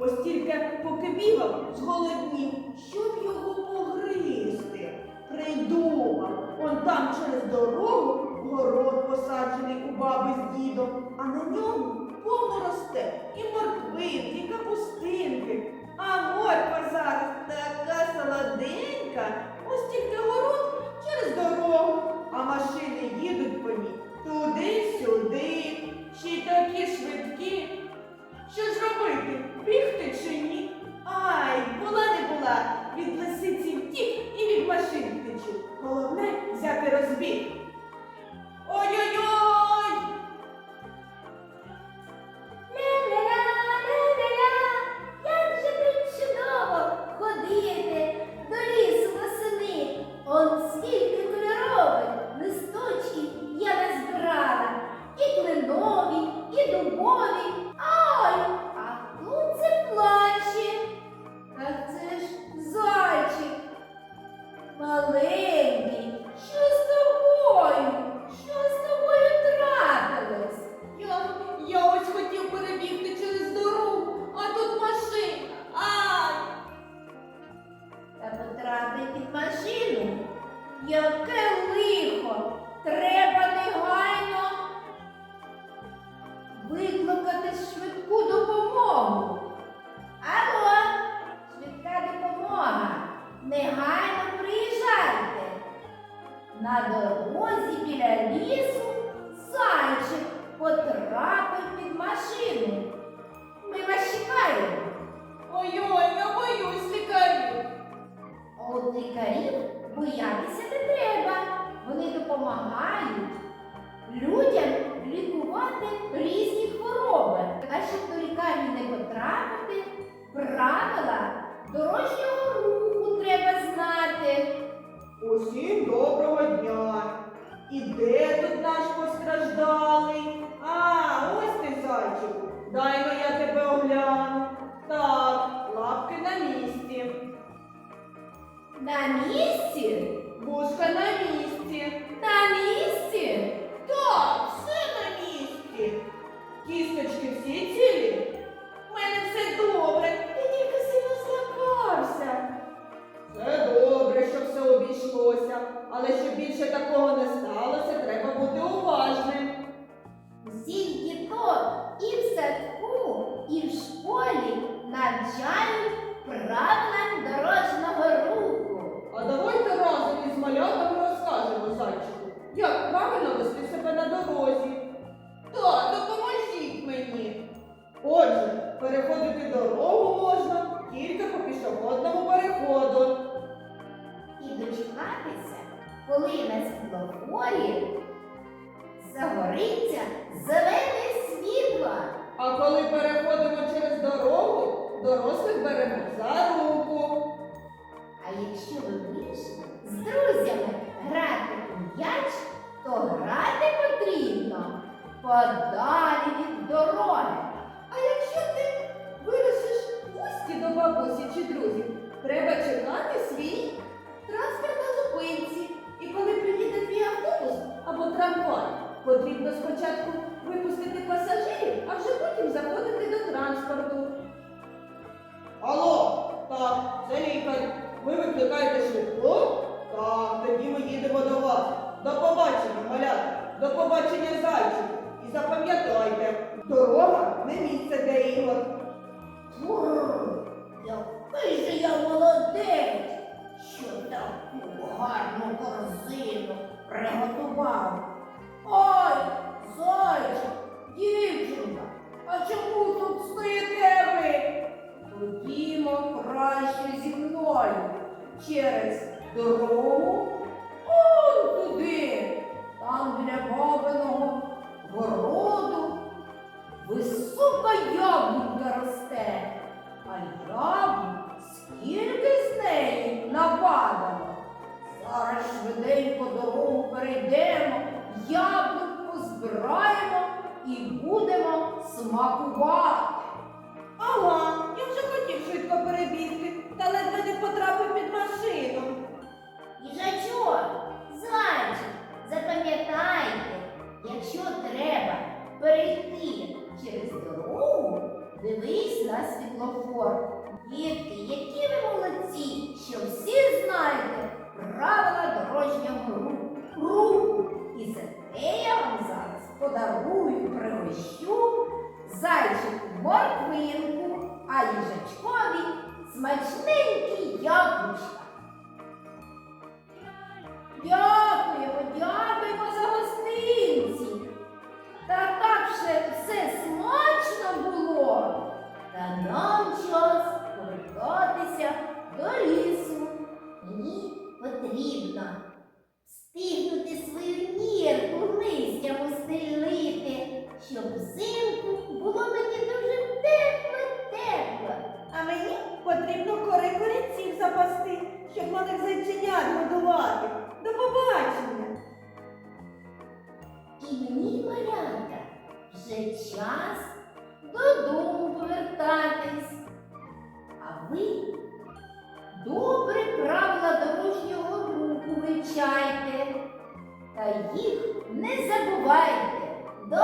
Ось тільки поки бігав, зголоднів, щоб його погризти. Придумав. Он там через дорогу город посаджений у баби з дідом, а на ньому percebi викликати швидку допомогу. Алло, швидка допомога. Негайно приїжджайте. На дорозі біля лісу зайчик потрапив під машину. Ми вас чекаємо. Ой-ой, я боюсь лікарів. От лікарів боятися не треба. Вони допомагають Усім доброго дня. І де тут наш постраждалий? А, ось ти, зайчику. Дай но я тебе огляну. Так, лапки на місці. На місці? Вушка на місці. На місці? Так, все на місці. Кісточки всі цілі. І в садку, і в школі навчають правилам дорожнього руху. А давайте разом із малятами розкажемо зайчику, як правильно вести себе на дорозі. Так, допоможіть мені. Отже, переходити дорогу можна тільки по пішохідному переходу. І дочекатися, коли на світлофорі загориться зелене світло. А коли переходимо через дорогу, дорослих беремо за руку. А якщо ви вийшли з друзями грати у м'яч, то грати потрібно подалі від дороги. А якщо ти вирушиш в гості до бабусі чи друзів, треба чекати свій транспорт на зупинці. І коли приїде твій автобус або трамвай, потрібно спочатку випустити пасажирів, а вже потім заходити до транспорту. Алло, так, це лікар. Ви викликаєте швидку? Так, тоді ми їдемо до вас. До побачення, малята, до побачення зайчику. І запам'ятайте, дорога не місце для ігор. Який же я молодець, що таку гарну корзину приготував. перейдемо, яблуку збираємо і будемо смакувати. Ага, я вже хотів швидко перебігти, та ледве не потрапив під машину. І Їжачок, зайчик, запам'ятайте, якщо треба перейти через дорогу, дивись на світлофор. Дітки, які ви молодці, що всі знаєте правила дорожнього руху руку. І це те я вам зараз подарую, пригощу зайчику морквинку, а їжачкові смачненькі яблучка. Дякуємо, дякуємо за гостинці. Та так ще все смачно було. Та нам час повертатися до лісу. Мені потрібно. Стільки листям устелити, щоб взимку було мені дуже тепло-тепло. А мені потрібно кори корінців запасти, щоб малих зайченят годувати. До побачення. І мені, малята, вже час додому повертатись. А ви добре правила дорожнього руху вивчайте та їх не забувайте. До